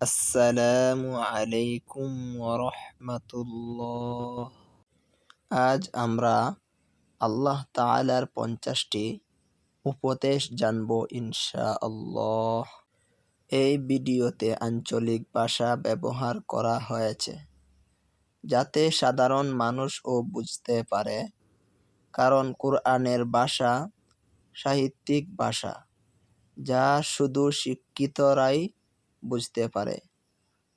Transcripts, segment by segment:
আসসালামু আলাইকুম ওরহমতুল্লাহ। আজ আমরা আল্লাহ তাআলার পঞ্চাশটি উপদেশ জানব ইনশা আল্লাহ এই ভিডিওতে আঞ্চলিক ভাষা ব্যবহার করা হয়েছে, যাতে সাধারণ মানুষও বুঝতে পারে। কারণ কোরআনের ভাষা সাহিত্যিক ভাষা, যা শুধু শিক্ষিতরাই বুঝতে পারে।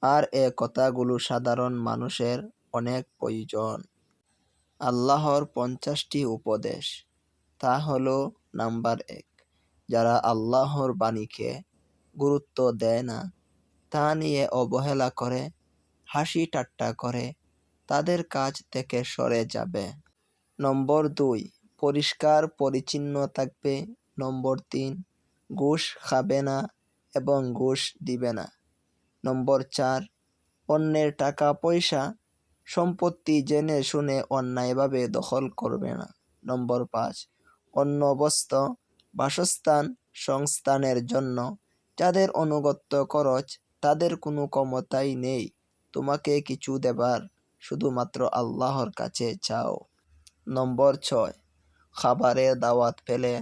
আর এ কথাগুলো সাধারণ মানুষের অনেক প্রয়োজন। আল্লাহর পঞ্চাশটি উপদেশ, তা হলো নাম্বার এক, যারা আল্লাহর বাণীকে গুরুত্ব দেয় না, তা নিয়ে অবহেলা করে, হাসি ঠাট্টা করে, তাদের কাজ থেকে সরে যাবে। নম্বর দুই, পরিষ্কার পরিচ্ছন্ন থাকবে। নম্বর তিন, ঘুষ খাবে না এবং ঘুষ দিবে না। নম্বর চার, অন্যের টাকা, পয়সা, সম্পত্তি জেনে শুনে অন্যায়ভাবে দখল করবে না। নম্বর পাঁচ, অন্য বস্ত্র, বাসস্থান, সংস্থানের জন্য যাদের অনুগত্য খরচ, তাদের কোনো ক্ষমতাই নেই। তোমাকে কিছু দেবার, শুধুমাত্র আল্লাহর কাছে চাও। নম্বর ছয়, খাবারের দাওয়াত পেলে,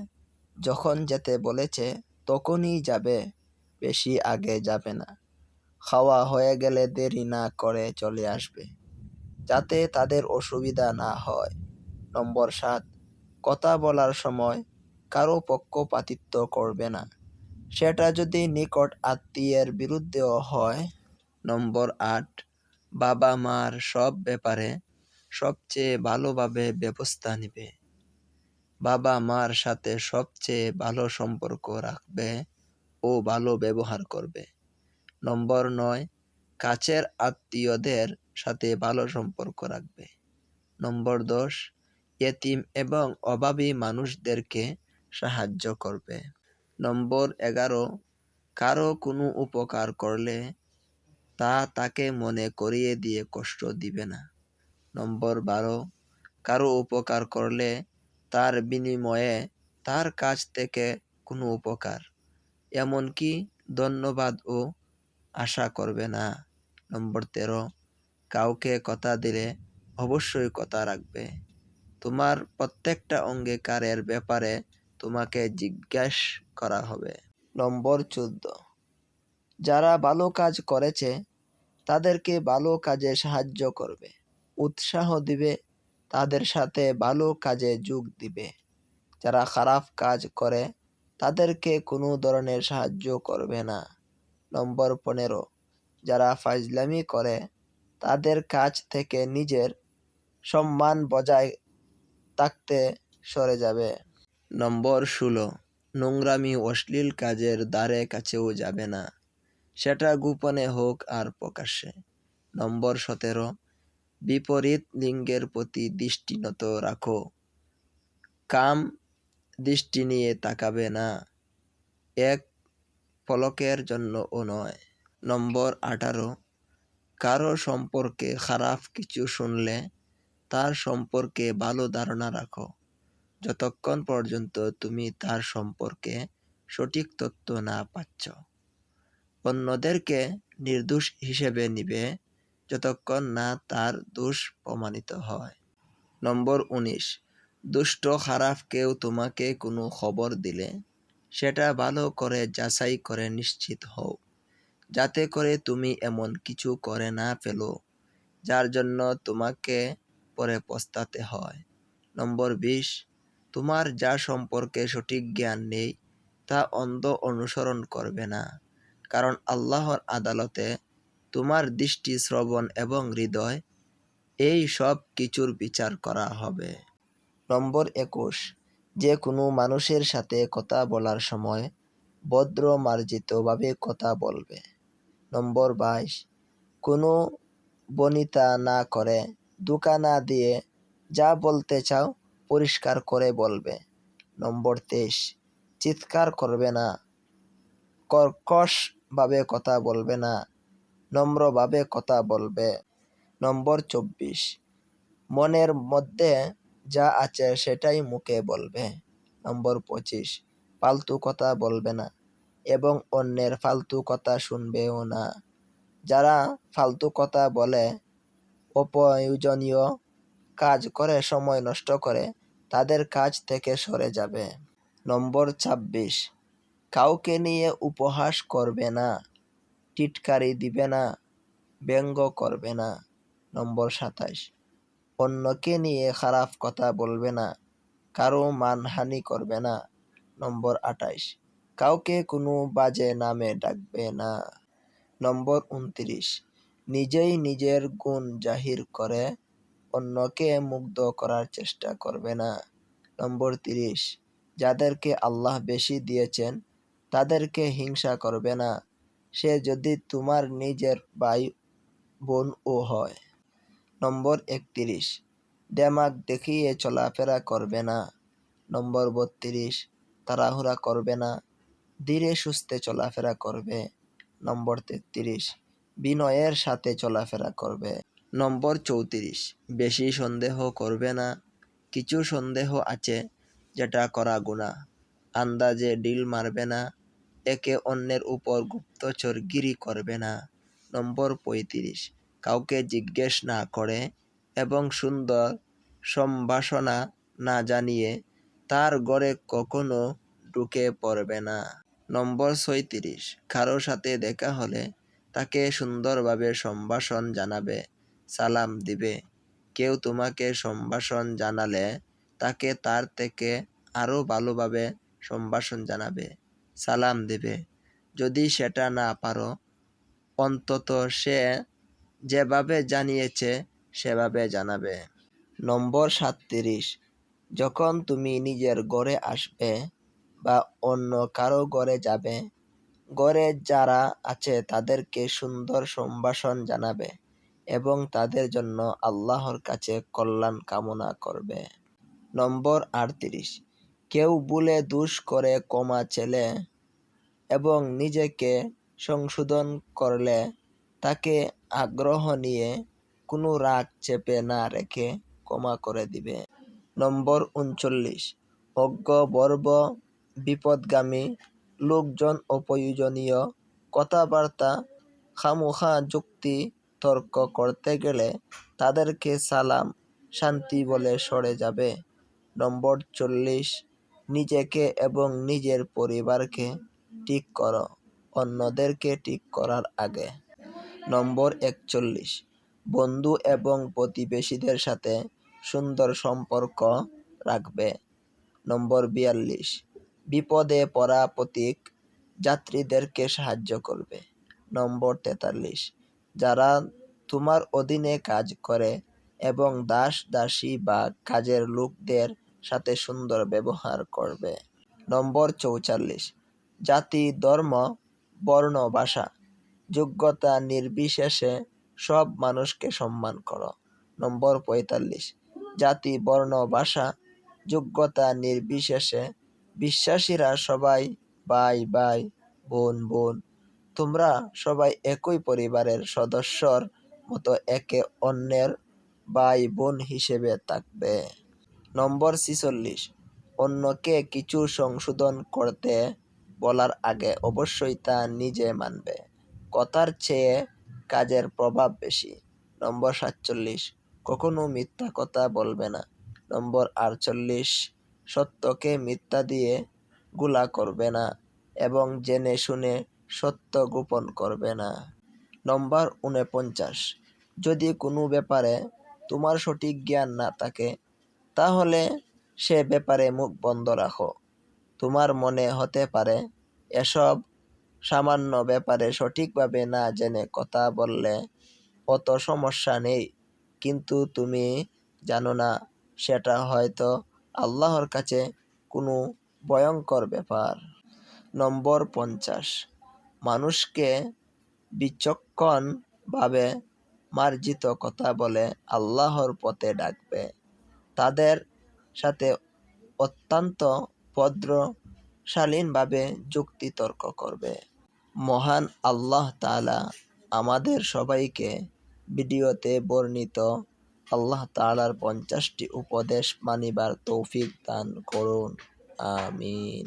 যখন যেতে বলেছে, তখনই যাবে। বেশি আগে যাবে না। খাওয়া হয়ে গেলে দেরি না করে চলে আসবে, যাতে তাদের অসুবিধা না হয়। নম্বর সাত, কথা বলার সময় কারও পক্ষপাতিত্ব করবে না। সেটা যদি নিকট আত্মীয়ের বিরুদ্ধেও হয়। নম্বর আট বাবা মার সব ব্যাপারে সবচেয়ে ভালোভাবে ব্যবস্থা নেবে। বাবা মার সাথে সবচেয়ে ভালো সম্পর্ক রাখবে। ও ভালো ব্যবহার করবে। নম্বর নয়, কাছের আত্মীয়দের সাথে ভালো সম্পর্ক রাখবে। নম্বর দশ, এতিম এবং অভাবী মানুষদেরকে সাহায্য করবে। নম্বর এগারো, কারও কোনো উপকার করলে তা তাকে মনে করিয়ে দিয়ে কষ্ট দিবে না। নম্বর বারো, কারও উপকার করলে তার বিনিময়ে তার কাছ থেকে কোনো উপকার এমনকি ধন্যবাদও আশা করবে না। নম্বর তেরো, কাউকে কথা দিলে অবশ্যই কথা রাখবে। তোমার প্রত্যেকটা অঙ্গীকারের ব্যাপারে তোমাকে জিজ্ঞেস করা হবে। নম্বর চোদ্দ, যারা ভালো কাজ করেছে, তাদেরকে ভালো কাজে সাহায্য করবে। উৎসাহ দিবে, তাদের সাথে ভালো কাজে যোগ দিবে। যারা খারাপ কাজ করে তাদেরকে কোনো ধরনের সাহায্য করবে না। নম্বর পনেরো, যারা ফাজলামি করে, তাদের কাছ থেকে নিজের সম্মান বজায় থাকতে সরে যাবে। নম্বর ষোলো, নোংরামি অশ্লীল কাজের দ্বারে কাছেও যাবে না। সেটা গোপনে হোক আর প্রকাশ্যে। নম্বর সতেরো, বিপরীত লিঙ্গের প্রতি দৃষ্টিনত রাখো। কাম দৃষ্টি নিয়ে তাকাবে না। এক পলকের জন্যও নয়। নম্বর আঠারো। কারও সম্পর্কে খারাপ কিছু শুনলে তার সম্পর্কে ভালো ধারণা রাখো। যতক্ষণ পর্যন্ত তুমি তার সম্পর্কে সঠিক তথ্য না পাচ্ছ। অন্যদেরকে নির্দোষ হিসেবে নিবে যতক্ষণ না তার দোষ প্রমাণিত হয়। নম্বর উনিশ। দুষ্ট খারাপ কেউ তোমাকে কোনো খবর দিলে, সেটা ভালো করে যাচাই করে নিশ্চিত হও। যাতে করে তুমি এমন কিছু করে না ফেলো, যার জন্য তোমাকে পরে পস্তাতে হয়। নম্বর বিশ, তোমার যা সম্পর্কে সঠিক জ্ঞান নেই, তা অন্ধ অনুসরণ করবে না, কারণ আল্লাহর আদালতে তোমার দৃষ্টি শ্রবণ এবং হৃদয়, এই সব কিছুর বিচার করা হবে। নম্বর একুশ যে কোনো মানুষের সাথে কথা বলার সময় ভদ্র মার্জিতভাবে কথা বলবে। নম্বর বাইশ, কোনো বনিতা না করে দুকা না দিয়ে যা বলতে চাও পরিষ্কার করে বলবে। নম্বর তেইশ, চিৎকার করবে না, কর্কশভাবে কথা বলবে না, নম্রভাবে কথা বলবে। নম্বর চব্বিশ, মনের মধ্যে যা আছে সেটাই মুখে বলবে। নম্বর পঁচিশ ফালতু কথা বলবে না এবং অন্যের ফালতু কথা শুনবেও না। যারা ফালতু কথা বলে, অপ্রয়োজনীয় কাজ করে, সময় নষ্ট করে, তাদের কাজ থেকে সরে যাবে। নম্বর ছাব্বিশ, কাউকে নিয়ে উপহাস করবে না, টিটকারি দিবে না, ব্যঙ্গ করবে না। নম্বর সাতাশ অন্যকে নিয়ে খারাপ কথা বলবে না, কারও মানহানি করবে না। নম্বর আঠাইশ কাউকে কোনো বাজে নামে ডাকবে না। নম্বর উনত্রিশ, নিজেই নিজের গুণ জাহির করে অন্যকে মুগ্ধ করার চেষ্টা করবে না। নম্বর তিরিশ, যাদেরকে আল্লাহ বেশি দিয়েছেন, তাদেরকে হিংসা করবে না। সে যদি তোমার নিজের ভাই বোনও হয় নম্বর একত্রিশ। দেমাগ দেখিয়ে চলাফেরা করবে না। নম্বর বত্রিশ, তাড়াহুড়া করবে না। ধীরে সুস্থে চলাফেরা করবে। নম্বর তেত্রিশ, বিনয়ের সাথে চলাফেরা করবে। নম্বর চৌত্রিশ, বেশি সন্দেহ করবে না। কিছু সন্দেহ আছে যেটা করা গুণা। আন্দাজে ডিল মারবে না। একে অন্যের উপর গুপ্তচরগিরি করবে না। নম্বর পঁয়ত্রিশ কাউকে জিজ্ঞেস না করে এবং সুন্দর সম্ভাষণা না জানিয়ে তার গড়ে কখনো ঢুকে পড়বে না। নম্বর ছয়ত্রিশ। কারও সাথে দেখা হলে তাকে সুন্দরভাবে সম্ভাষণ জানাবে, সালাম দিবে। কেউ তোমাকে সম্ভাষণ জানালে তাকে তার থেকে আরও ভালোভাবে সম্ভাষণ জানাবে, সালাম দেবে। যদি সেটা না পারো, অন্তত সে যেভাবে জানিয়েছে, সেভাবে জানাবে। নম্বর সাতত্রিশ। যখন তুমি নিজের ঘরে আসবে বা অন্য কারও ঘরে যাবে, ঘরে যারা আছে তাদেরকে সুন্দর সম্ভাষণ জানাবে এবং তাদের জন্য আল্লাহর কাছে কল্যাণ কামনা করবে। নম্বর আটত্রিশ। কেউ ভুলে দুষ করে কমা চেলে এবং নিজেকে সংশোধন করলে তাকে আগ্রহ নিয়ে কোনো রাগ চেপে না রেখে ক্ষমা করে দিবে। নম্বর উনচল্লিশ। অজ্ঞ, বর্ব, বিপদগামী, লোকজন অপ্রয়োজনীয় কথাবার্তা, খামোখা যুক্তি তর্ক করতে গেলে তাদেরকে সালাম, শান্তি বলে সরে যাবে। নম্বর চল্লিশ। নিজেকে এবং নিজের পরিবারকে ঠিক করো, অন্যদেরকে ঠিক করার আগে। নম্বর একচল্লিশ। বন্ধু এবং প্রতিবেশীদের সাথে সুন্দর সম্পর্ক রাখবে। নম্বর বিয়াল্লিশ। বিপদে পড়া প্রতীক যাত্রীদেরকে সাহায্য করবে। নম্বর তেতাল্লিশ। যারা তোমার অধীনে কাজ করে এবং দাস, দাসী বা কাজের লোকদের সাথে সুন্দর ব্যবহার করবে। নম্বর চৌচল্লিশ। জাতি, ধর্ম, বর্ণ, ভাষা যোগ্যতা নির্বিশেষে সব মানুষকে সম্মান করো। নম্বর পঁয়তাল্লিশ, জাতি, বর্ণ, ভাষা, যোগ্যতা নির্বিশেষে বিশ্বাসীরা সবাই ভাই ভাই, বোন বোন। তোমরা সবাই একই পরিবারের সদস্যর মতো একে অন্যের ভাই, বোন হিসেবে থাকবে। নম্বর ছিচল্লিশ, অন্যকে কিছু সংশোধন করতে বলার আগে অবশ্যই তা নিজে মানবে। কথার চেয়ে কাজের প্রভাব বেশি। নম্বর সাতচল্লিশ, কখনো মিথ্যা কথা বলবে না। নম্বর আটচল্লিশ, সত্যকে মিথ্যা দিয়ে গুলা করবে না এবং জেনে শুনে সত্য গোপন করবে না। নম্বর উনপঞ্চাশ, যদি কোনো ব্যাপারে তোমার সঠিক জ্ঞান না থাকে, তাহলে সে ব্যাপারে মুখ বন্ধ রাখো। তোমার মনে হতে পারে, এসব সামান্য ব্যাপারে সঠিকভাবে না জেনে কথা বললে অত সমস্যা নেই। কিন্তু তুমি জানো না, সেটা হয়তো আল্লাহর কাছে কোনো ভয়ঙ্কর ব্যাপার। নম্বর পঞ্চাশ, মানুষকে বিচক্ষণভাবে মার্জিত কথা বলে আল্লাহর পথে ডাকবে। তাদের সাথে অত্যন্ত ভদ্রশালীনভাবে যুক্তিতর্ক করবে। মহান আল্লাহ তালা আমাদের সবাইকে ভিডিওতে বর্ণিত আল্লাহ তালার পঞ্চাশটি উপদেশ মানিবার তৌফিক দান করুন। আমিন।